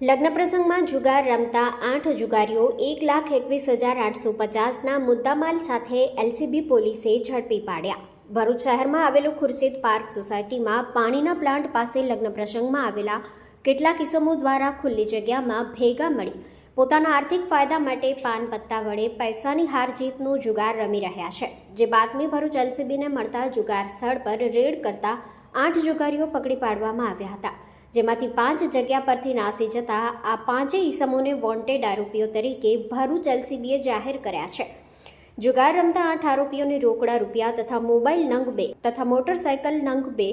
લગ્ન પ્રસંગમાં જુગાર રમતા આઠ જુગારીઓ એક લાખ એકવીસ હજાર આઠસો પચાસના મુદ્દામાલ સાથે એલસીબી પોલીસે ઝડપી પાડ્યા. ભરૂચ શહેરમાં આવેલું ખુરશીદ પાર્ક સોસાયટીમાં પાણીના પ્લાન્ટ પાસે લગ્ન પ્રસંગમાં આવેલા કેટલાક કિસમો દ્વારા ખુલ્લી જગ્યામાં ભેગા મળી પોતાના આર્થિક ફાયદા માટે પાન પત્તા વડે પૈસાની હાર જીતનું જુગાર રમી રહ્યા છે. જે બાતમી ભરૂચ એલસીબીને મળતા જુગાર સ્થળ પર રેડ કરતા આઠ જુગારીઓ પકડી પાડવામાં આવ્યા હતા. જેમાંથી પાંચ જગ્યા પરથી નાસી જતા આ પાંચેય ઈસમોને વોન્ટેડ આરોપીઓ તરીકે ભરૂચ એલસીબીએ જાહેર કર્યા છે. જુગાર રમતા આઠ આરોપીઓને રોકડા રૂપિયા તથા મોબાઈલ નંગ બે તથા મોટરસાયકલ નંગ બે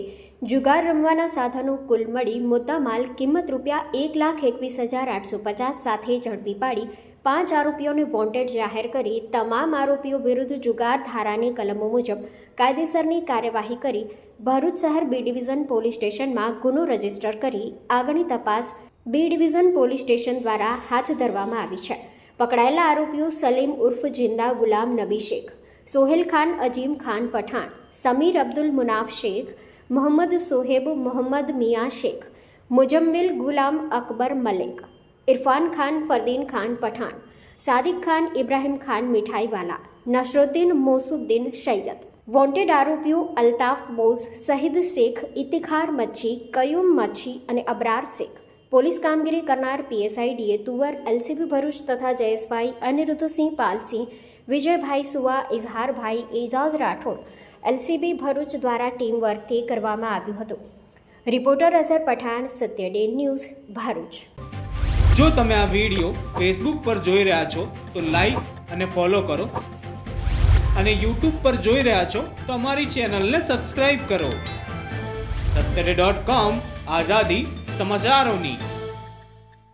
જુગાર રમવાના સાધનો કુલ મળી મુદ્દામાલ કિંમત રૂપિયા એક લાખ એકવીસ હજાર આઠસો પચાસ સાથે ઝડપી પાડી પાંચ આરોપીઓને વોન્ટેડ જાહેર કરી તમામ આરોપીઓ વિરુદ્ધ જુગાર ધારાની કલમો મુજબ કાયદેસરની કાર્યવાહી કરી ભરૂચ શહેર બી ડિવિઝન પોલીસ સ્ટેશનમાં ગુનો રજિસ્ટર કરી આગળની તપાસ બી ડિવિઝન પોલીસ સ્ટેશન દ્વારા હાથ ધરવામાં આવી છે પકડાયેલા આરોપીઓ સલીમ ઉર્ફ જિંદા ગુલામ નબી શેખ, સોહેલ ખાન અજીમ ખાન પઠાણ, સમીર અબ્દુલ મુનાફ શેખ, મોહમ્મદ સોહેબ મોહમ્મદ મિયા શેખ, મુજમ્મિલ ગુલામ અકબર મલિક, ઇરફાન ખાન ફરદીન ખાન પઠાણ, સાદિક ખાન ઇબ્રાહિમ ખાન મીઠાઈવાલા નસરુદ્દીન મોસુદ્દીન સૈયદ, વોન્ટેડ આરોપીઓ અલ્તાફ બોઝ, શહીદ શેખ ઇતિખાર મચ્છી, કયુમ મચ્છી અને અબરાર શેખ. પોલીસ કામગીરી કરનાર PSI DA Tuvar, LCB Bharuch તથા જયેશભાઈ અનિરુદ્ધસિંહ પાલસિંહ વિજયભાઈ સુવા, ઇઝહારભાઈ, એજાઝ રાઠોડ, એલસીબી ભરૂચ દ્વારા ટીમ વર્કથી કરવામાં આવ્યું હતું. Reporter Azhar Pathan Satya day news, Bharuch. જો તમે આ વીડિયો ફેસબુક પર જોઈ રહ્યા છો, તો લાઈક અને ફોલો કરો. અને યુટ્યુબ પર જોઈ રહ્યા છો, તો અમારી ચેનલને સબસ્ક્રાઇબ કરો. સત્તરે ડોટ કોમ, આઝાદી સમાચારોની